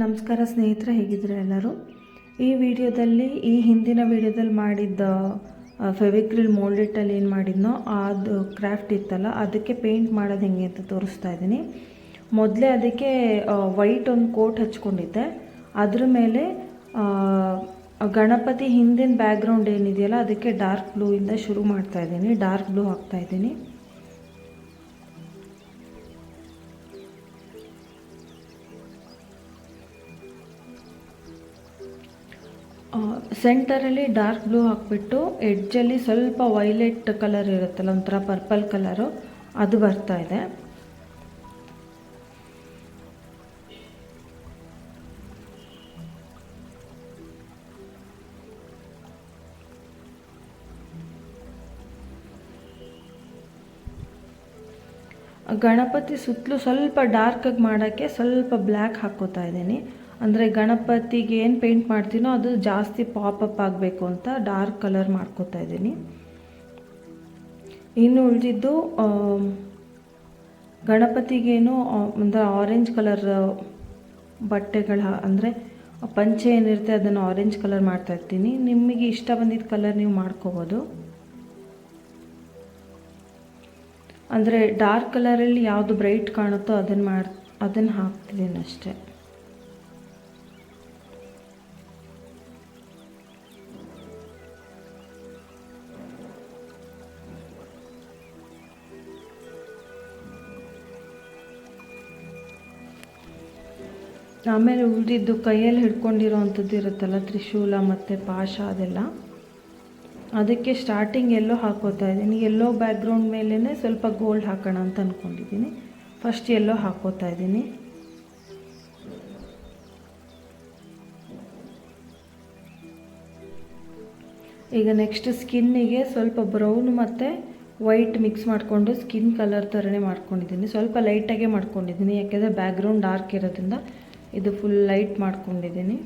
ನಮಸ್ಕಾರ ಸ್ನೇಹಿತರೆ, ಹೇಗಿದ್ದೀರಾ ಎಲ್ಲರೂ? ಈ ವಿಡಿಯೋದಲ್ಲಿ, ಈ ಹಿಂದಿನ ವಿಡಿಯೋದಲ್ಲಿ ಮಾಡಿದ್ದ ಫೆವಿಕ್ರಿಲ್ ಮೋಲ್ಡಿಟ್ಟಲ್ಲಿ ಏನು ಮಾಡಿದ್ನೋ, ಅದು ಕ್ರಾಫ್ಟ್ ಇತ್ತಲ್ಲ, ಅದಕ್ಕೆ ಪೇಂಟ್ ಮಾಡೋದು ಹೆಂಗೆ ಅಂತ ತೋರಿಸ್ತಾ ಇದ್ದೀನಿ. ಮೊದಲೇ ಅದಕ್ಕೆ ವೈಟ್ ಒಂದು ಕೋಟ್ ಹಚ್ಕೊಂಡಿದ್ದೆ. ಅದ್ರ ಮೇಲೆ ಗಣಪತಿ ಹಿಂದಿನ ಬ್ಯಾಕ್ಗ್ರೌಂಡ್ ಏನಿದೆಯಲ್ಲ, ಅದಕ್ಕೆ ಡಾರ್ಕ್ ಬ್ಲೂಯಿಂದ ಶುರು ಮಾಡ್ತಾ ಇದ್ದೀನಿ, ಡಾರ್ಕ್ ಬ್ಲೂ ಹಾಕ್ತಾ ಇದ್ದೀನಿ. ಸೆಂಟರಲ್ಲಿ ಡಾರ್ಕ್ ಬ್ಲೂ ಹಾಕ್ಬಿಟ್ಟು ಎಡ್ಜಲ್ಲಿ ಸ್ವಲ್ಪ ವೈಲೆಟ್ ಕಲರ್ ಇರುತ್ತಲ್ಲ, ಒಂಥರ ಪರ್ಪಲ್ ಕಲರು ಅದು ಬರ್ತಾ ಇದೆ. ಗಣಪತಿ ಸುತ್ತಲೂ ಸ್ವಲ್ಪ ಡಾರ್ಕಾಗಿ ಮಾಡೋಕ್ಕೆ ಸ್ವಲ್ಪ ಬ್ಲ್ಯಾಕ್ ಹಾಕೋತಾ ಇದ್ದೀನಿ. ಅಂದರೆ ಗಣಪತಿಗೆ ಏನು ಪೇಂಟ್ ಮಾಡ್ತೀನೋ ಅದು ಜಾಸ್ತಿ ಪಾಪಪ್ ಆಗಬೇಕು ಅಂತ ಡಾರ್ಕ್ ಕಲರ್ ಮಾಡ್ಕೋತಾ ಇದ್ದೀನಿ. ಇನ್ನು ಉಳಿದಿದ್ದು ಗಣಪತಿಗೇನು ಅಂದರೆ ಆರೆಂಜ್ ಕಲರ್ ಬಟ್ಟೆಗಳ, ಅಂದರೆ ಪಂಚೆ ಏನಿರುತ್ತೆ ಅದನ್ನು ಆರೆಂಜ್ ಕಲರ್ ಮಾಡ್ತಾ ಇರ್ತೀನಿ. ನಿಮಗೆ ಇಷ್ಟ ಬಂದಿದ್ದ ಕಲರ್ ನೀವು ಮಾಡ್ಕೋಬೋದು. ಅಂದರೆ ಡಾರ್ಕ್ ಕಲರಲ್ಲಿ ಯಾವುದು ಬ್ರೈಟ್ ಕಾಣುತ್ತೋ ಅದನ್ನು ಮಾಡಿ, ಅದನ್ನು ಹಾಕ್ತಿದ್ದೀನಿ ಅಷ್ಟೇ ಆಮೇಲೆ ಉಳಿದಿದ್ದು ಕೈಯಲ್ಲಿ ಹಿಡ್ಕೊಂಡಿರೋ ಅಂಥದ್ದು ಇರುತ್ತಲ್ಲ, ತ್ರಿಶೂಲ ಮತ್ತು ಪಾಶ ಅದೆಲ್ಲ. ಅದಕ್ಕೆ ಸ್ಟಾರ್ಟಿಂಗ್ ಎಲ್ಲೋ ಹಾಕೋತಾ ಇದ್ದೀನಿ. ಎಲ್ಲೋ ಬ್ಯಾಕ್ಗ್ರೌಂಡ್ ಮೇಲೇ ಸ್ವಲ್ಪ ಗೋಲ್ಡ್ ಹಾಕೋಣ ಅಂತ ಅಂದ್ಕೊಂಡಿದ್ದೀನಿ ಫಸ್ಟ್ ಎಲ್ಲೋ ಹಾಕೋತಾ ಇದ್ದೀನಿ. ಈಗ ನೆಕ್ಸ್ಟ್ ಸ್ಕಿನ್ನಿಗೆ ಸ್ವಲ್ಪ ಬ್ರೌನ್ ಮತ್ತು ವೈಟ್ ಮಿಕ್ಸ್ ಮಾಡಿಕೊಂಡು ಸ್ಕಿನ್ ಕಲರ್ ಥರನೇ ಮಾಡ್ಕೊಂಡಿದ್ದೀನಿ. ಸ್ವಲ್ಪ ಲೈಟಾಗೆ ಮಾಡ್ಕೊಂಡಿದ್ದೀನಿ, ಯಾಕೆಂದರೆ ಬ್ಯಾಕ್ಗ್ರೌಂಡ್ ಡಾರ್ಕ್ ಇರೋದ್ರಿಂದ. ಇದು ಫುಲ್ ಲೈಟ್ ಮಾಡ್ಕೊಂಡಿದ್ದೀನಿ.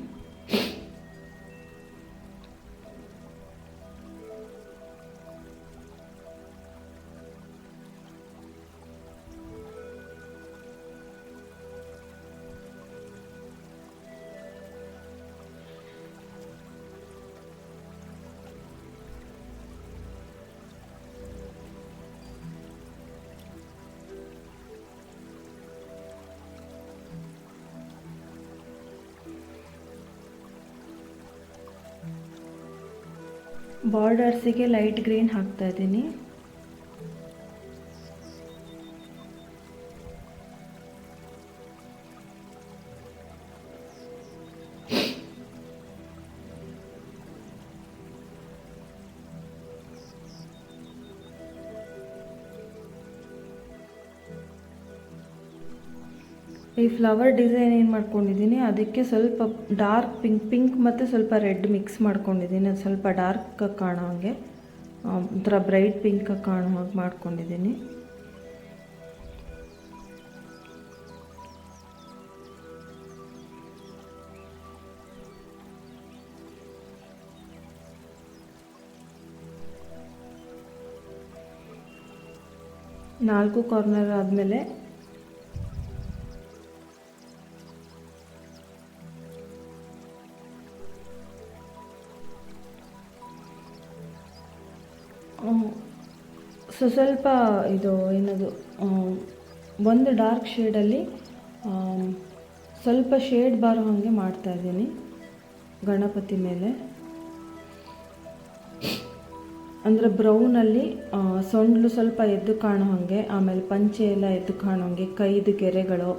ಬಾರ್ಡರ್ಸಿಗೆ ಲೈಟ್ ಗ್ರೀನ್ ಹಾಕ್ತಾ ಇದ್ದೀನಿ. ಈ ಫ್ಲವರ್ ಡಿಸೈನ್ ಏನು ಮಾಡ್ಕೊಂಡಿದ್ದೀನಿ, ಅದಕ್ಕೆ ಸ್ವಲ್ಪ ಡಾರ್ಕ್ ಪಿಂಕ್ ಪಿಂಕ್ ಮತ್ತು ಸ್ವಲ್ಪ ರೆಡ್ ಮಿಕ್ಸ್ ಮಾಡ್ಕೊಂಡಿದ್ದೀನಿ. ಅದು ಸ್ವಲ್ಪ ಡಾರ್ಕ್ ಕಾಣೋ ಹಾಗೆ ಒಂಥರ ಬ್ರೈಟ್ ಪಿಂಕ್ ಕಾಣೋ ಹಾಗೆ ಮಾಡ್ಕೊಂಡಿದ್ದೀನಿ. ನಾಲ್ಕು ಕಾರ್ನರ್ ಆದಮೇಲೆ ಸೊ ಸ್ವಲ್ಪ ಇದು ಏನದು ಒಂದು ಡಾರ್ಕ್ ಶೇಡಲ್ಲಿ ಸ್ವಲ್ಪ ಶೇಡ್ ಬರೋ ಹಾಗೆ ಮಾಡ್ತಾ ಇದ್ದೀನಿ ಗಣಪತಿ ಮೇಲೆ. ಅಂದರೆ ಬ್ರೌನಲ್ಲಿ ಸೊಂಡ್ಲು ಸ್ವಲ್ಪ ಎದ್ದು ಕಾಣೋ ಹಾಗೆ, ಆಮೇಲೆ ಪಂಚೆ ಎಲ್ಲ ಎದ್ದು ಕಾಣೋ ಹಾಗೆ, ಕೈದು ಗೆರೆಗಳು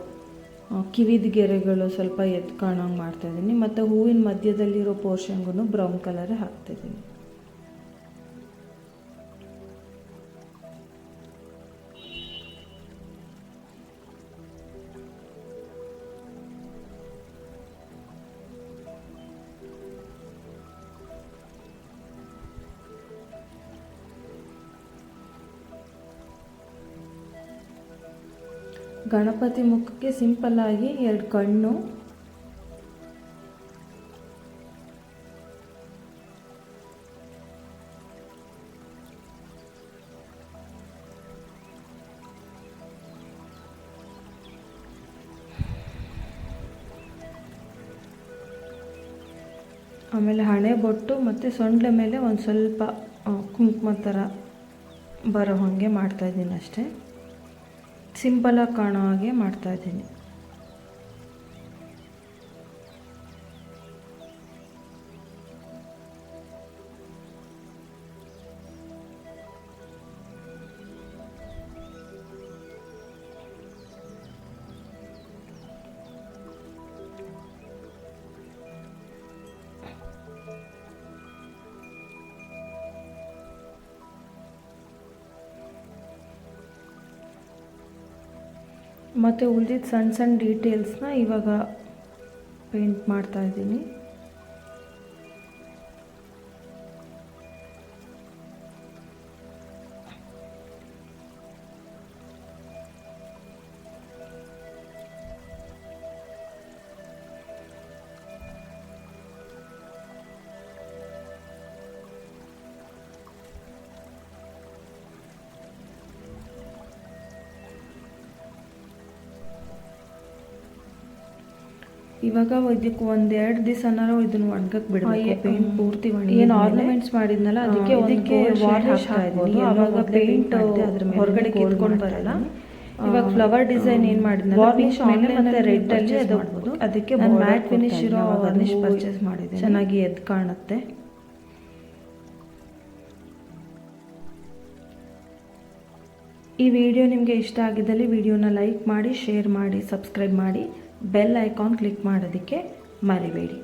ಕಿವಿದ ಗೆರೆಗಳು ಸ್ವಲ್ಪ ಎದ್ದು ಕಾಣೋ ಹಂಗೆ ಮಾಡ್ತಾಯಿದ್ದೀನಿ ಮತ್ತು ಹೂವಿನ ಮಧ್ಯದಲ್ಲಿರೋ ಪೋರ್ಷನ್ಗೂ ಬ್ರೌನ್ ಕಲರೇ ಹಾಕ್ತಾಯಿದ್ದೀನಿ ಗಣಪತಿ ಮುಖಕ್ಕೆ ಸಿಂಪಲ್ ಆಗಿ ಎರಡು ಕಣ್ಣು. ಆಮೇಲೆ ಹಣೆ ಬೊಟ್ಟು ಮತ್ತು ಸೊಂಡ್ಲ ಮೇಲೆ ಒಂದು ಸ್ವಲ್ಪ ಕುಂಕುಮ ಥರ ಬರೋ ಹಾಗೆ ಮಾಡ್ತಾಯಿದ್ದೀನಿ ಅಷ್ಟೇ. ಸಿಂಪಲಾಗಿ ಕಾಣೋ ಹಾಗೆ ಮಾಡ್ತಾಯಿದ್ದೀನಿ ಮತ್ತು ಉಳಿದಿದ್ದ ಸಣ್ಣ ಸಣ್ಣ ಡೀಟೇಲ್ಸ್ನ ಇವಾಗ ಪೇಂಟ್ ಮಾಡ್ತಾ ಇವಾಗ ಇದಕ್ಕೆ ಒಂದೆರಡು ದಿವಸನಾರು ಇದನ್ನ ಒಣಗಕ್ಕೆ ಬಿಡಬೇಕು. ಪೇಂಟ್ ಪೂರ್ತಿ ಒಣಗಿ ಏನು ಆರ್ನಮೆಂಟ್ಸ್ ಮಾಡಿದ್ನಲ್ಲ ಅದಕ್ಕೆ ಅದಕ್ಕೆ ವಾರ್ನಿಷ್ ಹಾಕ್ತಾ ಇದ್ದೀನಿ ಪೇಂಟ್ ಅದ್ರ ಹೊರಗಡೆ ಕಿತ್ಕೊಂಡು ಬರಲ್ಲ. ಇವಾಗ ಫ್ಲವರ್ ಡಿಸೈನ್ ಏನು ಮಾಡಿದ್ನಲ್ಲ ವಾರ್ನಿಷ್ ಮೇಲೆ ಮತ್ತೆ ರೆಡ್ ಅಲ್ಲಿ ಅದು ಅದಕ್ಕೆ ಮ್ಯಾಟ್ ಫಿನಿಶ್ ಇರೋ ವಾರ್ನಿಷ್ ಪರ್ಚೇಸ್ ಮಾಡಿದೆ ಚೆನ್ನಾಗಿ ಎದ್ದು ಕಾಣುತ್ತೆ. ಈ ವಿಡಿಯೋ ನಿಮಗೆ ಇಷ್ಟ ಆಗಿದ್ದಲ್ಲಿ ವಿಡಿಯೋನ ಲೈಕ್ ಮಾಡಿ ಶೇರ್ ಮಾಡಿ ಸಬ್ಸ್ಕ್ರೈಬ್ ಮಾಡಿ. ಬೆಲ್ ಐಕಾನ್ ಕ್ಲಿಕ್ ಮಾಡೋದಕ್ಕೆ ಮರಿಬೇಡಿ.